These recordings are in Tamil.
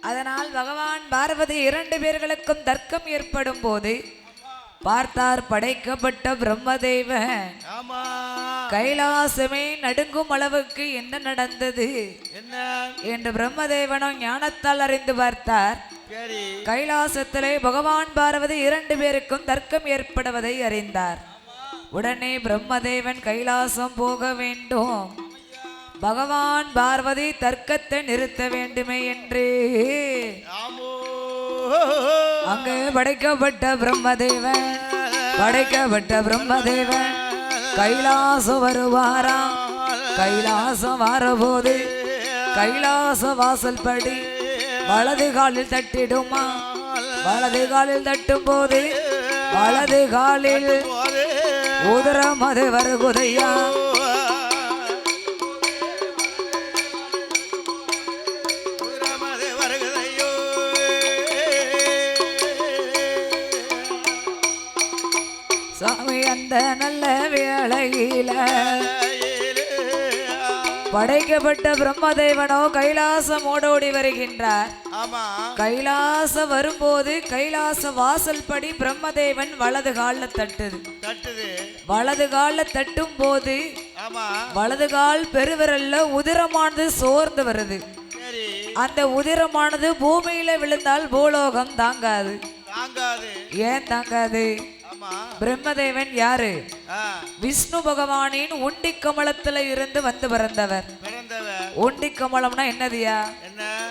அதனால் பகவான் பார்வதி இரண்டு பேர்களுக்கும் தர்க்கம் ஏற்படும் போது பார்த்தார் படைக்கப்பட்ட பிரம்மதேவன். ஆமா. கைலாசமே நடுங்கும் அளவுக்கு என்ன நடந்தது? என்று பிரம்மதேவனும் ஞானத்தால் அறிந்து பார்த்தார். கைலாசத்திலே பகவான் பார்வதி இரண்டு பேருக்கும் தர்க்கம் ஏற்படுவதை அறிந்தார். உடனே பிரம்மதேவன் கைலாசம் போக வேண்டும். பகவான் பார்வதி தர்க்கத்தை நிறுத்த வேண்டுமே என்று. அங்கே படைக்கப்பட்ட பிரம்மதேவன் படைக்கப்பட்ட பிரம்மதேவன் கைலாசம் வருவாராம் கைலாசம் வரபோது கைலாச வாசல் படி வலது காலில் தட்டிடுமா? வலது காலில் தட்டும் போது வலது காலில் உதரம் அது வருகுதையா? நல்ல வேளையில படைக்கப்பட்ட பிரம்மதேவனோ கைலாசம் ஓடோடி வருகின்றார். ஆமா. கைலாச வரும்போது கைலாச வாசல் படி பிரம்மதேவன் வலது கால்ல தட்டுது. தட்டுது. வலது கால்ல தட்டும் போது வலது கால் பெருவிரல்ல உதிரமானது சோர்ந்து வருது. அந்த உதிரமானது பூமியில விழுந்தால் பூலோகம் தாங்காது. ஏன் தாங்காது? பிரம்மதேவன் யாரு? விஷ்ணு பகவானின் உண்டி கமலத்துல இருந்து வந்து பிறந்தவர். உண்டி கமலம்னா என்னதியா என்ன?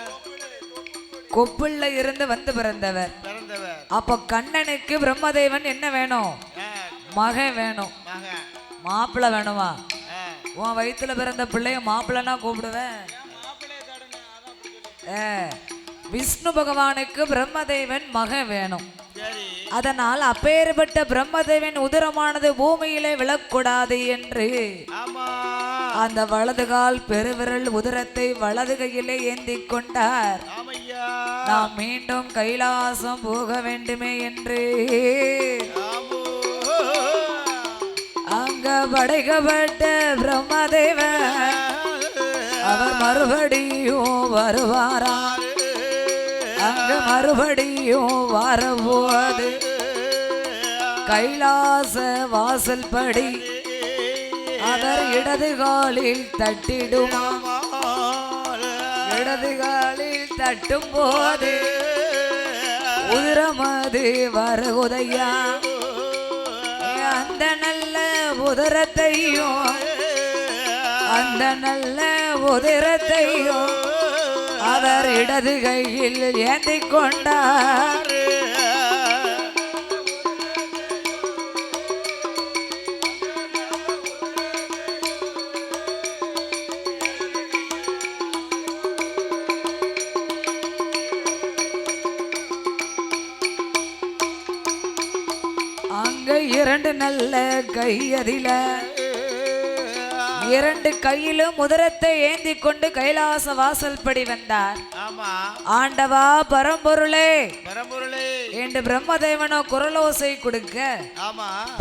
கொப்புள்ள இருந்து வந்து பிறந்தவர். அப்ப கண்ணனுக்கு பிரம்மதேவன் என்ன வேணும்? மகன் வேணும். மாப்பிள்ளை வேணுமா? உன் வயித்துல பிறந்த பிள்ளைய மாப்பிள்ளைனா கூப்பிடுவேன். விஷ்ணு பகவானுக்கு பிரம்மதேவன் மகன் வேணும். அதனால் அப்பேற்பட்ட பிரம்மதேவன் உதரமானது பூமியிலே விழக்கூடாது என்று. அந்த வலது கால் பெருவிரல் உதரத்தை வலது கையிலே ஏந்தி கொண்டார். நாம் மீண்டும் கைலாசம் போக வேண்டுமே என்று. அங்க படைக்கப்பட்ட பிரம்மதேவன் அவர் மறுபடியும் வருவாரா அங்கு மறுபடியும் வரபோது கைலாச வாசல் படி அவர் இடது காலில் தட்டிடுமா? இடது காலில் தட்டும் போது உதிரமது வருகுதையா? அந்த நல்ல உதரத்தையும் அந்த நல்ல உதிரத்தையும் அவர் இடது கையில் ஏந்தி கொண்டார். அங்க இரண்டு நல்ல கை இரண்டு கையிலும் உதரத்தை ஏந்தி கொண்டு கைலாச வாசல் படி வந்தார் ஆண்டவா பரம்பொருளே. என்று பிரம்மதேவனோ குரலோசை கொடுக்க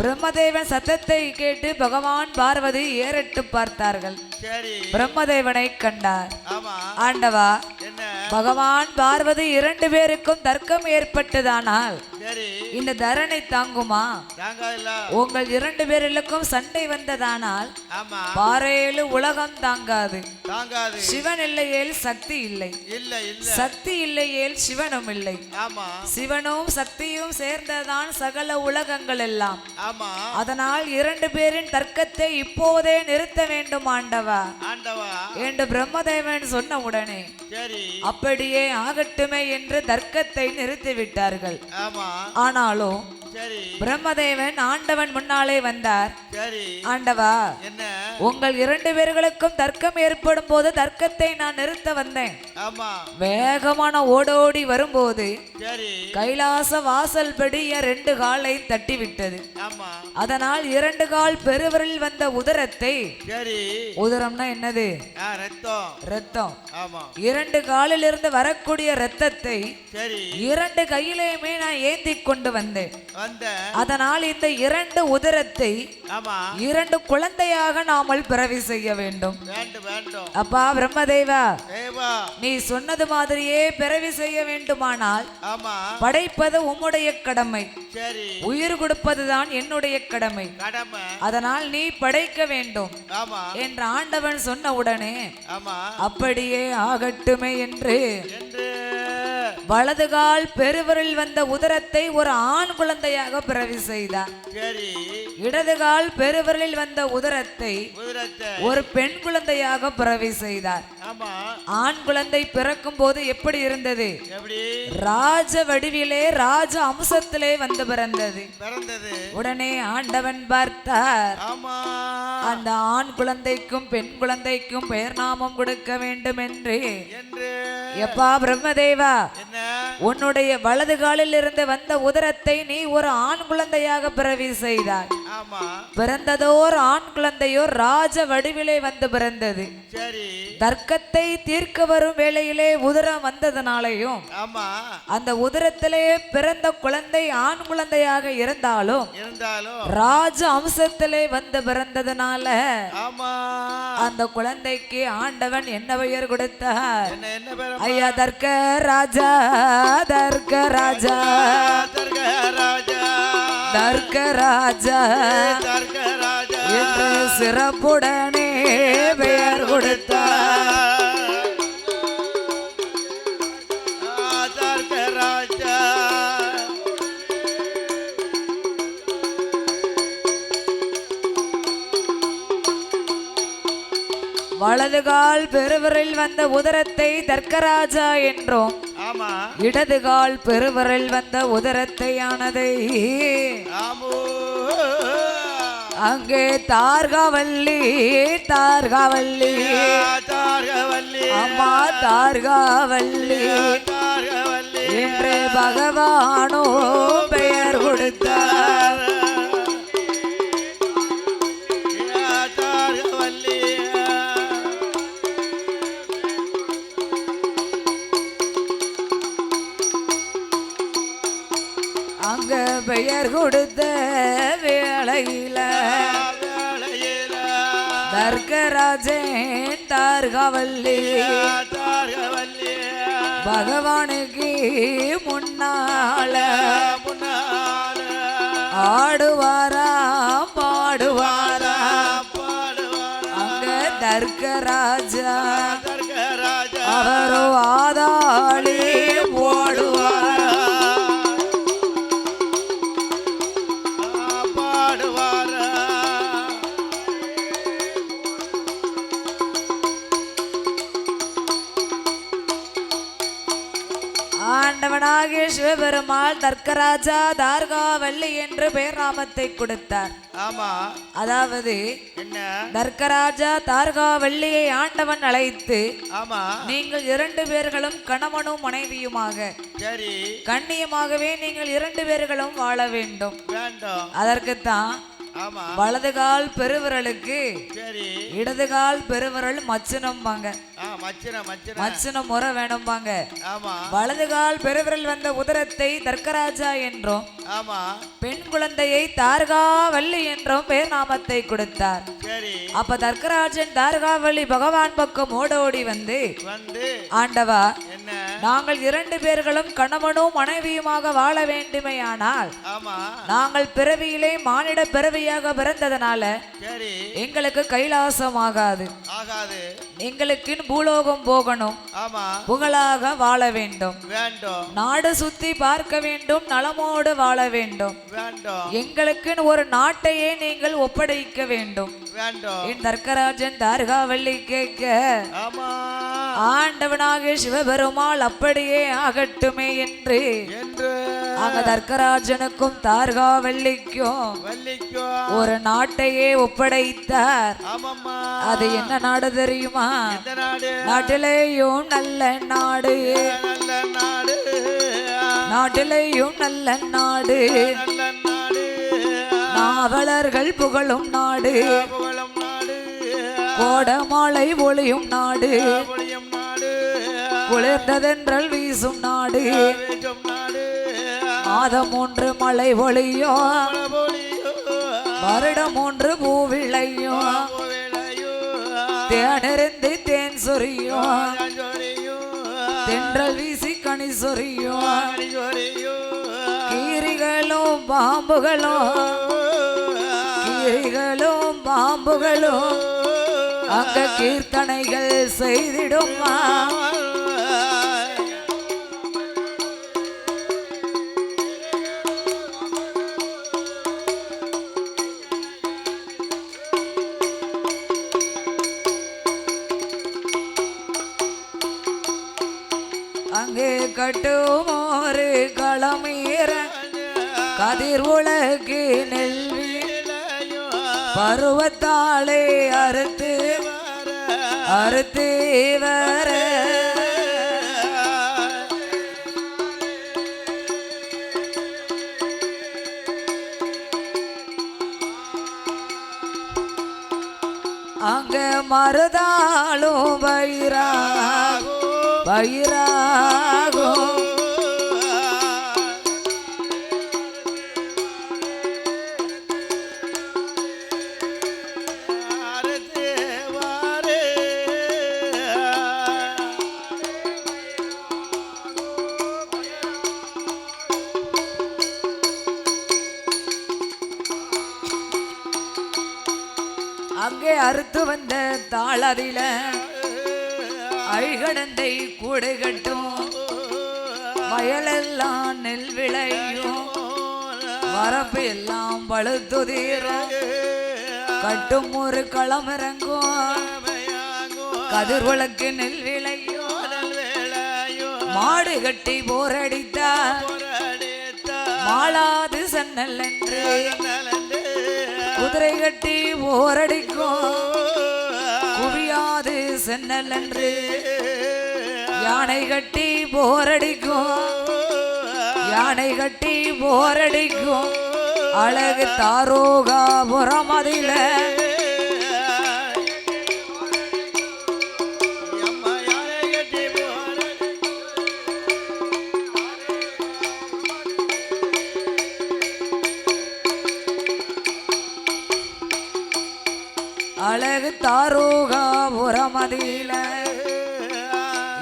பிரம்மதேவன் சத்தத்தை கேட்டு பகவான் பார்வதி ஏறிட்டு பார்த்தார்கள். பிரம்மதேவனை கண்டார். ஆண்டவா என்ன? பகவான் பார்வதி இரண்டு பேருக்கும் தர்க்கம் ஏற்பட்டதானால் இந்த தரணை தாங்குமா? உங்கள் இரண்டு பேருக்கும் சண்டை வந்ததானால் பாறையிலு உலகம் தாங்காது. சிவன் இல்லையேல் சக்தி இல்லை. சக்தி இல்லையேல் சிவனும் இல்லை. சிவனும் சக்தியும் சேர்ந்ததான் சகல உலகங்கள் எல்லாம் அதனால் இரண்டு பேரின் தர்க்கத்தை இப்போதே நிறுத்த வேண்டும் ஆண்டவா. என்று பிரம்மதேவன் சொன்ன உடனே அப்படியே ஆகட்டுமே என்று தர்க்கத்தை நிறுத்திவிட்டார்கள். ஆனாலும் பிரம்மதேவன் ஆண்டவன் முன்னாலே வந்தார். ஆண்டவா என்ன? உங்கள் இரண்டு பேர்களுக்கும் தர்க்கம் ஏற்படும் போது தர்க்கத்தை நான் நிறுத்த வந்தேன். வேகமான ஓடோடி வரும்போது கைலாச வாசல் படி என் ரெண்டு காலை தட்டி விட்டது ஆமா. அதனால் இரண்டு கால் பெருவரில் வந்த உதரத்தை உதரம்னா என்னது? ரத்தம். இரண்டு காலிலிருந்து வரக்கூடிய ரத்தத்தை இரண்டு கையிலையுமே நான் ஏந்தி கொண்டு வந்தேன். வந்த அதனால் இந்த இரண்டு உதரத்தை இரண்டு குழந்தையாக நாமல் பிறவி செய்ய வேண்டும். அப்பா பிரம்மதேவா தேவா. நீ சொன்னது மாதிரியே பிறவி செய்ய வேண்டுமானால் படைப்பது உம்முடைய கடமை. உயிர் கொடுப்பதுதான் என்னுடைய கடமை. அதனால் நீ படைக்க வேண்டும் என்று ஆண்டவன் சொன்ன உடனே அப்படியே ஆகட்டுமே என்று வலது கால் பெருவரில் வந்த உதரத்தை ஒரு ஆண் குழந்தையாக பிறவி செய்தார். சரி. இடது கால் பெருவரில் வந்த உதரத்தை ஒரு பெண் குழந்தையாக பிறவி செய்தார். ஆண் குழந்தை பிறக்கும் போது எப்படி இருந்தது? ராஜ வடிவிலே ராஜ அம்சத்திலே வந்து பிறந்தது. உடனே ஆண்டவன் பார்த்தார். அந்த ஆண் குழந்தைக்கும் பெண் குழந்தைக்கும் பெயர் நாமம் கொடுக்க வேண்டும் என்று. எப்பா பிரம்மதேவா? என்ன உன்னுடைய வலது காலில் இருந்து வந்த உதரத்தை நீ ஒரு ஆண் குழந்தையாக பிறவி செய்தாய். பிறந்ததோர் ஆண் குழந்தையோ ராஜ வடிவிலே வந்து பிறந்தது. தர்க்கத்தை தீர்க்க வரும் வேளையிலே உதரம் வந்ததனாலையும் அந்த உதரத்திலே பிறந்த குழந்தை ஆண் குழந்தையாக இருந்தாலும் ராஜ அம்சத்திலே வந்து பிறந்ததுனால ஆமா. அந்த குழந்தைக்கு ஆண்டவன் என்ன பெயர் கொடுத்தார்? ஐயா தர்க்க ராஜா. தர்க்க ராஜா. தர்க ராஜா தர்க்க ராஜா. தர்க ராஜா என்று சிறப்புடனே பெயர் கொடுத்தார். தர்க ராஜா வலது கால் வந்த உதரத்தை தர்க்கராஜா என்றோம். இடது கால் பெருவிரல் வந்த உதரத்தை ஆனதை ஆமோ. அங்கே தார்காவல்லி தார்காவல்லி. தார்கவல்லி. அம்மா தார்கவல்லி. என்று பகவானோ பெயர் கொடுத்தார். தர்க்கராஜன் தார்காவல்லி. பகவானுக்கு முன்னால ஆடுவாரா பாடுவாரா? அங்க தர்கராஜா அவரோ ஆதாளி. சிவபெருமாள் தர்க்கராஜா தார்காவல்லி என்று பெயர் நாமத்தை கொடுத்தார். ஆமா. அதாவது என்ன? தர்க்கராஜா தார்காவல்லியை ஆண்டவன் அழைத்து ஆமா. நீங்கள் இரண்டு பேர்களும் கணவனும் மனைவியுமாக சரி. கண்ணியமாகவே நீங்கள் இரண்டு பேர்களும் வாழ வேண்டும். வேண்டும். அதற்குத்தான் வலது கால் பெருவிரலுக்கு இடது கால் பெருவிரல் மச்சனம்பாங்க. மச்சனம் முறை வேணும்பாங்க. வலது கால் பெருவிரல் வந்த உதரத்தை தர்க்கராஜா என்றும் பெண் குழந்தையை தார்காவல்லி என்றும் பெயர் நாமத்தை கொடுத்தார். அப்ப தர்க்கராஜன் தார்காவல்லி பகவான் பக்கம் ஓடோடி வந்து வந்து. ஆண்டவா என்ன? நாங்கள் இரண்டு பேர்களும் கணவனும் மனைவியுமாக வாழ வேண்டுமேயானால் நாங்கள் பிறவியிலே மானிட பிறவியாக பிறந்ததனால எங்களுக்கு கைலாசம் ஆகாது. எங்களுக்கு பூலோகம் போகணும். புகழாக வாழ வேண்டும். வேண்டும். நாடு சுத்தி பார்க்க வேண்டும் நலமோடு வாழ வேண்டும். வேண்டும். எங்களுக்கு ஒரு நாட்டையே நீங்கள் ஒப்படைக்க வேண்டும். வேண்டும். என் தர்க்கராஜன் தார்காவல்லி கேட்க ஆமா. ஆண்டவனாகிய சிவபெருமாள் அப்படியே ஆகட்டுமே என்று. அங்க தர்க்கராஜனுக்கும் தார்காவல்லிக்கும் வள்ளிக்கோ ஒரு நாட்டையே ஒப்படைத்தார். அது என்ன நாடு தெரியுமா? நாட்டிலேயும் நல்ல நாடு. நாட்டிலேயும் நல்ல நாடு. நாவலர்கள் புகழும் நாடு. கோடமாலை ஒளியும் நாடு. குளிர்ந்ததென்றல் வீசும் நாடு. மாதம் ஒன்று மழை மழபொழியோ வருடம் ஒன்று பூவிளையும் விளையோ. தேனிருந்து தேன் சொரியோ. தென்றல் வீசி கனி சொரியோ. கீரிகளும் பாம்புகளும் கீரிகளும் பாம்புகளும் அங்க கீர்த்தனைகள் செய்திடுமா. கட்டுமாறு களமீற கதிர் உலகு நெல்வி பருவத்தாளே அறுத்து அறுத்து வர. அங்க மருதாளும் பயிரா பயிராகும். அங்கே அறுத்து வந்த தாளதில கடந்தை கூடு கட்டும் வயலெல்லாம் நெல் விளையும். வரப்பு எல்லாம் பழுத்துதீரும் கட்டும் ஒரு களம் இறங்கும். கதிர் விளக்கு நெல் விளையும். மாடு கட்டி போரடித்தா. மாளாது சன்னல் என்று. குதிரை கட்டி போரடிக்கும். அது சென்னல் என்று யானை கட்டி போரடிக்கும். யானை கட்டி போரடிக்கும். அழகு தாரோகாபுரம் அதில அழகு தாரோகாபுரம் அதில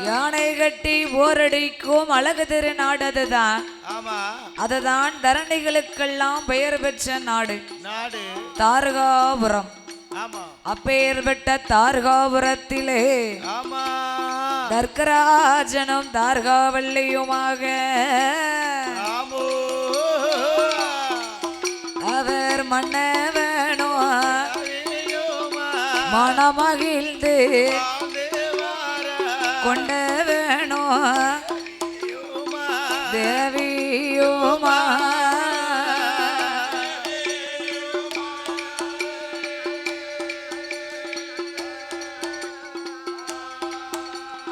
யானை கட்டி போரடிக்கும் அழகு திருநாடு அதுதான். ஆமா. அதுதான் தரணிகளுக்கெல்லாம் பெயர் பெற்ற நாடு. நாடு. தாரகாபுரம். அப்பெயர் பெற்ற தாரகாபுரத்திலே. ஆமா. தர்க்கராஜனும் தார்காவல்லியுமாக. அவர் அவியோமா மனமகிழ்ந்து தேவாரா கொண்ட வேணோ தேவியுமா?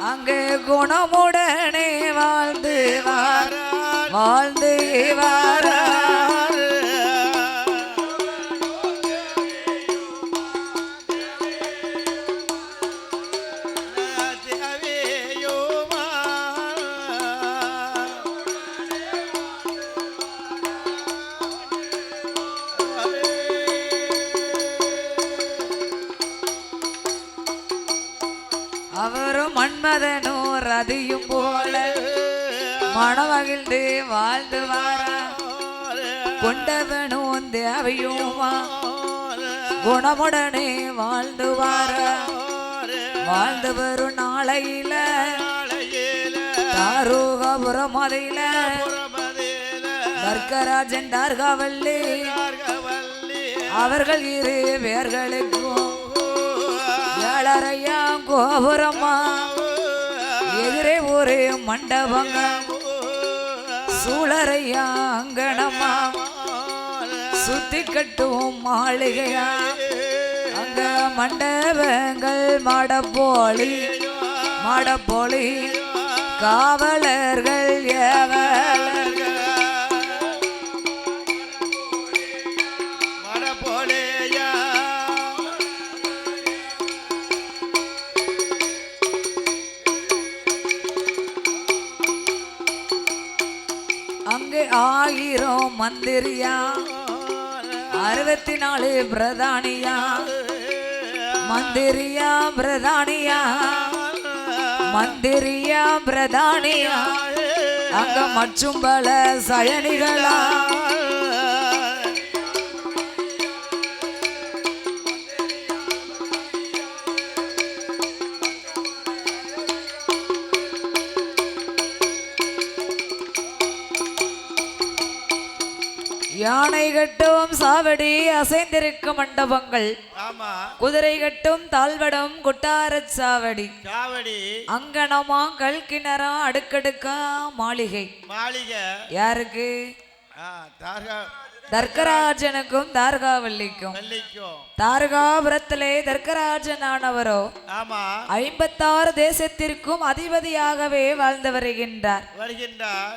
அங்கே குணமுடனே வாழ்ந்து வாழ்ந்து வாரா. மனமகிழ்ந்து வாழ்ந்து வாரா கொண்டவனும் தேவையுமா குணமுடனே வாழ்ந்து வாரா வாழ்ந்து வரும் நாளையில தாரோகபுரம் மதையில வர்க்கராஜன் தார்காவல்லி அவர்கள் இரு பேர்களுக்கும் ஏழரையா கோபுரமா? எதிரே ஒரு மண்டபங்க சூழரையா சுத்தி கட்டும் மாளிகையா? அங்க மண்டபங்கள் மாடப்போலி மாடப்போலி காவலர்கள் மந்திரியா அறுபத்தி நாலு பிரதானியா? மந்திரியா பிரதானியா? மந்திரியா பிரதானியா? அங்க மற்றும் பல சயனிகளா? யானை கட்டும் சாவடி அசைந்திருக்கும் மண்டபங்கள். ஆமா. குதிரை கட்டும் தாழ்வடம் கொட்டாரச் சாவடி. காவடி அங்கனமா கல்கிணறா அடுக்கடுக்கா மாளிகை. மாளிகை. யாருக்கு? ஆ, தார்கா தர்க்கராஜனுக்கும் தார்காவல்லிக்கும். தார்காபுரத்திலே தர்க்கராஜனானவரோ ஆமா. ஐம்பத்தாறு தேசத்திற்கும் அதிபதியாகவே வாழ்ந்து வருகின்றார்.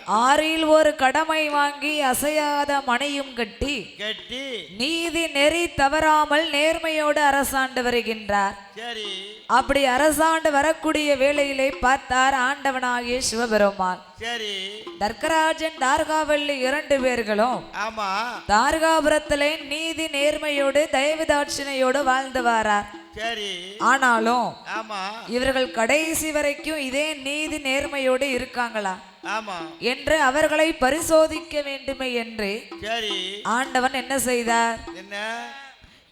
ஆறில் ஒரு கடமை வாங்கி அசையாத மனையும் கட்டி கெட்டி. நீதி நெறி தவறாமல் நேர்மையோடு அரசாண்டு வருகின்றார். சரி. அப்படி அரசாண்டு வரக்கூடிய வேளையிலே பார்த்தார் ஆண்டவனாகிய சிவபெருமான். சரி. தர்க்கராஜன் தார்காவல்லி இரண்டு பேர்களும் ஆமா. தார்காபுரத்திலே நீதி நேர்மையோடு தயவுதாட்சிணையோடு வாழ்ந்து வாரார். சரி. ஆனாலும் ஆமா. இவர்கள் கடைசி வரைக்கும் இதே நீதி நேர்மையோடு இருக்காங்களா? ஆமா. என்று அவர்களை பரிசோதிக்க வேண்டுமே என்று சரி. ஆண்டவன் என்ன செய்தார்? என்ன?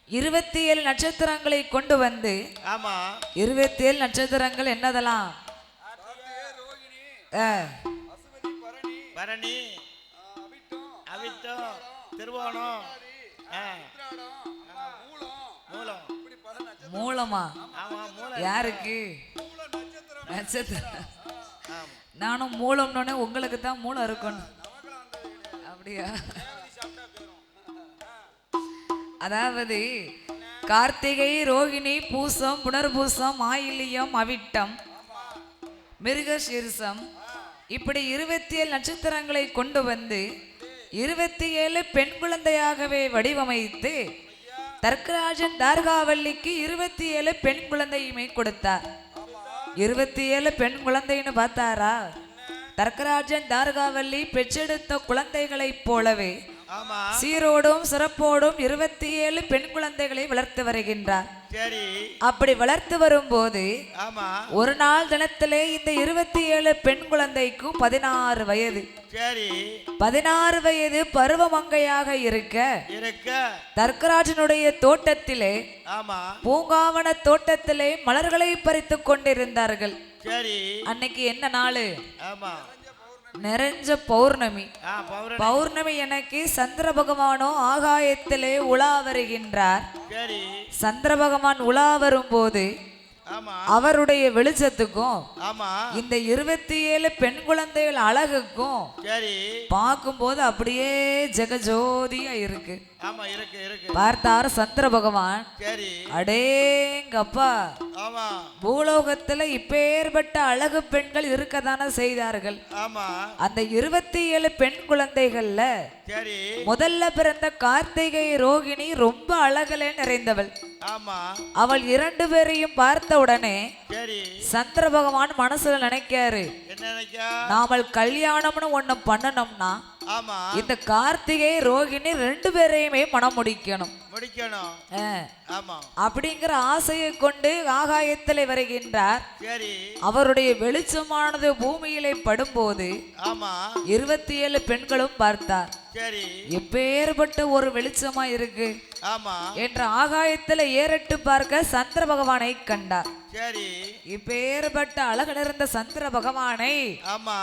இருபத்தி ஏழு நட்சத்திரங்களை கொண்டு வந்து ஆமா. இருபத்தி ஏழு நட்சத்திரங்கள் என்னதெல்லாம்? பரணி. அவிட்டம். திருவோணம். மூலம். மூலமா. ஆமா மூலம் யாருக்கு? நட்சத்திரம். ஆமா. நானும் மூலம்னோடனே உங்களுக்கு தான் மூலம் இருக்கணும் அப்படியா? அதாவது கார்த்திகை ரோகிணி பூசம் புனர்பூசம் ஆயில்யம் அவிட்டம் மிருகசீர்சம் இப்படி இருபத்தி ஏழு நட்சத்திரங்களை கொண்டு வந்து இருபத்தி ஏழு பெண் குழந்தையாகவே வடிவமைத்து தர்க்கராஜன் தார்காவல்லிக்கு இருபத்தி ஏழு பெண் குழந்தையுமே கொடுத்தார். இருபத்தி ஏழு பெண் குழந்தைன்னு பார்த்தாரா? தர்க்கராஜன் தார்காவல்லி பெற்றெடுத்த குழந்தைகளைப் போலவே சீரோடும் சிறப்போடும் இருபத்தி ஏழு பெண் குழந்தைகளை வளர்த்து வருகின்றார். சரி. அப்படி வளர்த்து வரும்போது ஆமா. ஒரு நாள் தினத்திலே இந்த இருபத்தி ஏழு பெண் குழந்தைக்கும் பதினாறு வயது. சரி. பதினாறு வயது பருவமங்கையாக இருக்க இருக்க. தர்க்கராஜனுடைய தோட்டத்திலே ஆமா. பூங்காவன தோட்டத்திலே மலர்களை பறித்து கொண்டிருந்தார்கள். சரி. அன்னைக்கு என்ன நாள்? ஆமா. நிறைஞ்ச பௌர்ணமி. பௌர்ணமி. எனக்கு சந்திர பகவானோ ஆகாயத்திலே உலா வருகின்றார். சந்திர பகவான் உலா வரும்போது ஆமா அவருடைய வெளிச்சத்துக்கும் இந்த இருபத்தி ஏழு பெண் குழந்தைகள் அழகுக்கும் சரி. பார்க்கும்போது அப்படியே ஜெகஜோதியா இருக்கு. பார்த்தார் சந்திர பகவான். அடேங்கப்பா. பூலோகத்துல இப்பேற்பட்ட அழகு பெண்கள் இருக்கத்தானே செய்தார்கள். அந்த இருபத்தி ஏழு பெண் குழந்தைகள்ல முதல்ல பிறந்த கார்த்திகை ரோகிணி ரொம்ப அழகிலே நிறைந்தவள். அவள் இரண்டு பேரையும் பார்த்த உடனே சரி. சந்திர பகவான் மனசுல நினைக்காரு நாமல் கல்யாணம்னு ஒண்ணு பண்ணணும்னா ஆமா. இந்த கார்த்திகை ரோகிணி ரெண்டு பேரையுமே மனம் முடிக்கணும். முடிக்கணும். ஆ, ஆமா. அப்படிங்கிற ஆசையை கொண்டு ஆகாயத்திலே வருகின்றார். சரி. அவருடைய வெளிச்சமானது பூமியிலே படும்போது ஆமா. இருபத்தி ஏழு பெண்களும் பார்த்தார். சரி. எப்பேற்பட்ட ஒரு வெளிச்சமா இருக்கு. ஆமா. என்ற ஆகாயத்துல ஏறிட்டு பார்க்க சந்திர பகவானை கண்டார். சரி. இப்பேற்பட்ட அழகு நிறைந்த சந்திர பகவானை ஆமா.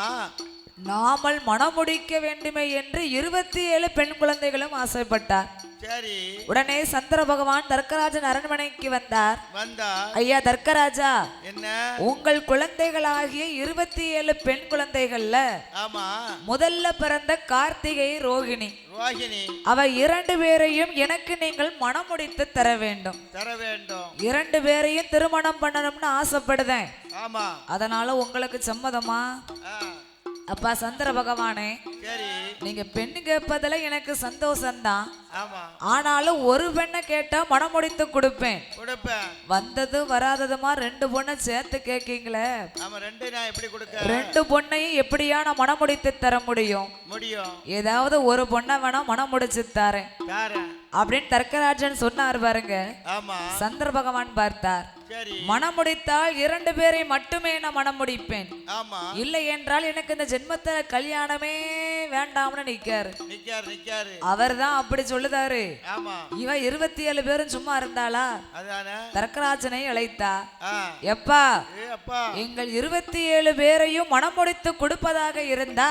நாமல் மணமுடிக்க வேண்டுமே என்று இருபத்தி ஏழு பெண் குழந்தைகளும் ஆசைப்பட்டார். சரி. உடனே சந்திர பகவான் தர்க்கராஜன் அரண்மனைக்கு வந்தார். வந்தா ஐயா தர்க்கராஜா என்ன? உங்கள் குழந்தைகளாகிய இருபத்தி ஏழு பெண் குழந்தைகள்ல ஆமா. முதல்ல பிறந்த கார்த்திகை ரோகிணி. ரோஹிணி அவ இரண்டு பேரையும் எனக்கு நீங்கள் மணமுடித்து தர வேண்டும். தர வேண்டும். இரண்டு பேரையும் திருமணம் பண்ணணும்னு ஆசைப்படுதேன். ஆமா. அதனால உங்களுக்கு சம்மதமா? அப்பா சந்திர பகவானே நீங்க பெண்ணு கேட்பதுல எனக்கு சந்தோஷம்தான் ஆனாலும் ஒரு பெண்ணை கேட்டா மனம் முடித்து கொடுப்பேன். கொடுப்பேன். வந்தது வராததுமா ரெண்டு பொண்ணை சேர்த்து கேட்கீங்களே? ஆமா ரெண்டு பொண்ணையும் எப்படியா நான் மனம் முடித்து தர முடியும்? ஏதாவது ஒரு பொண்ணை வேணா மனம் முடிச்சு தரேன். அப்படின்னு தர்க்கராஜன் சொன்னார் பாருங்க. சந்திர பகவான் பார்த்தார். மனம் முடித்தால் இரண்டு பேரை மட்டுமே நான் மனம் முடிப்பேன் ஆமா. இல்லை என்றால் எனக்கு இந்த ஜென்மத்துல கல்யாணமே வேண்டாம்னு நிக்காரு அவர் தான் அப்படி சொல்லுதாரு. ஆமா. இவ இருபத்தி ஏழு பேரும் சும்மா இருந்தாளா? அதானே? தர்க்கராஜனை அழைத்தா. எப்பா எங்கள் இருபத்தி ஏழு பேரையும் மனமுடித்து கொடுப்பதாக இருந்தா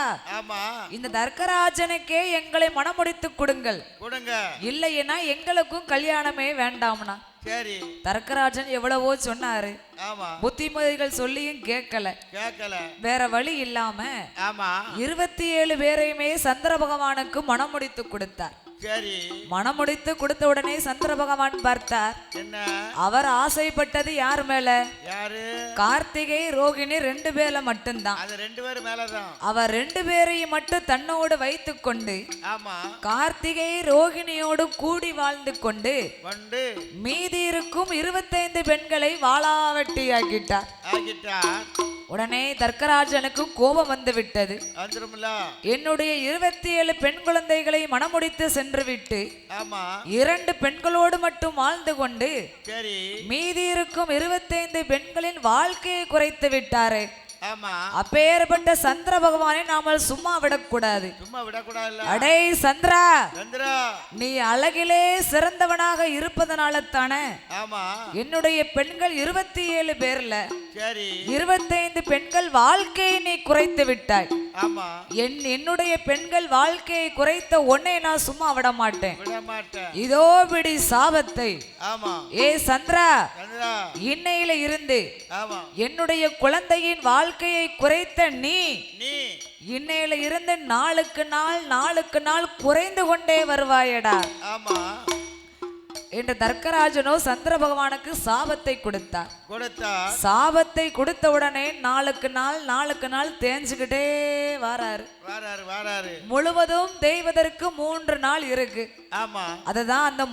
இந்த தர்க்கராஜனுக்கே எங்களை மனமுடித்து கொடுங்கள். கொடுங்க. இல்லைன்னா எங்களுக்கும் கல்யாணமே வேண்டாம்னா. சரி. தர்க்கராஜன் எவ்வளவோ சொன்னாரு. ஆமா. புத்திமதிகள் சொல்லியும் கேட்கல. கேட்கல. வேற வழி இல்லாம ஆமா. இருபத்தி ஏழு பேரையுமே சந்திர பகவானுக்கு மனமுடித்து கொடுத்தார். சரி மனமுடித்து கொடுத்த உடனே சந்திர பகவான் பார்த்தார். என்ன? அவர் ஆசைப்பட்டது யார் மேல? யாரு? கார்த்திகை ரோகிணி ரெண்டு பேர்ல மட்டும்தான். அது ரெண்டு பேரும் மேலதான். அவர் ரெண்டு பேரையும் மட்டும் தன்னோடு வைத்துக் கொண்டு ஆமா. கார்த்திகை ரோகிணியோடு கூடி வாழ்ந்து கொண்டு கொண்டு மீதி இருக்கும் இருபத்தைந்து பெண்களை வாளாவட்டி ஆக்கிட்டார். ஆகிட்டார் உடனே தர்க்கராஜனுக்கு கோபம் வந்து விட்டது என்னுடைய இருபத்தி ஏழு பெண் குழந்தைகளை மணமுடித்து சென்று விட்டு இரண்டு பெண்களோடு மட்டும் வாழ்ந்து கொண்டு மீதி இருக்கும் இருபத்தைந்து பெண்களின் வாழ்க்கையை குறைத்து விட்டாரே. ஆமா. அப்பேற்பட்ட சந்திர பகவானை நாமல் சும்மா விடக்கூடாது. அடே சந்திரா. சந்திரா. நீ அழகிலே சிறந்தவனாக இருப்பதனால தானே. என்னுடைய பெண்கள் இருபத்தி ஏழு பேர்ல. சரி. இருபத்தைந்து பெண்கள் வாழ்க்கையை நீ குறைத்து விட்டாய். ஆமா. என் என்னுடைய பெண்கள் வாழ்க்கையை குறைத்த உன்னை நான் சும்மா விட மாட்டேன். விட இதோ பிடி சாபத்தை. ஆமா. ஏ சந்திரா இன்னையில இருந்து என்னுடைய குழந்தையின் வாழ்க்கையை குறைத்த நீ நீ. இன்னையில இருந்து நாளுக்கு நாள் நாளுக்கு நாள் குறைந்து கொண்டே வருவாயடா. ஆமா. என்று தர்க்கராஜனோ சந்திர பகவானுக்கு சாபத்தை கொடுத்தார். கொடுத்தா சாபத்தை கொடுத்த உடனே நாளுக்கு நாள் நாளுக்கு நாள் தேஞ்சுக்கிட்டே வராரு. வாராரு வாராரு. முழுவதும் தேய்வதற்கு மூன்று நாள் இருக்கு. ஆமா. அதுதான் அந்த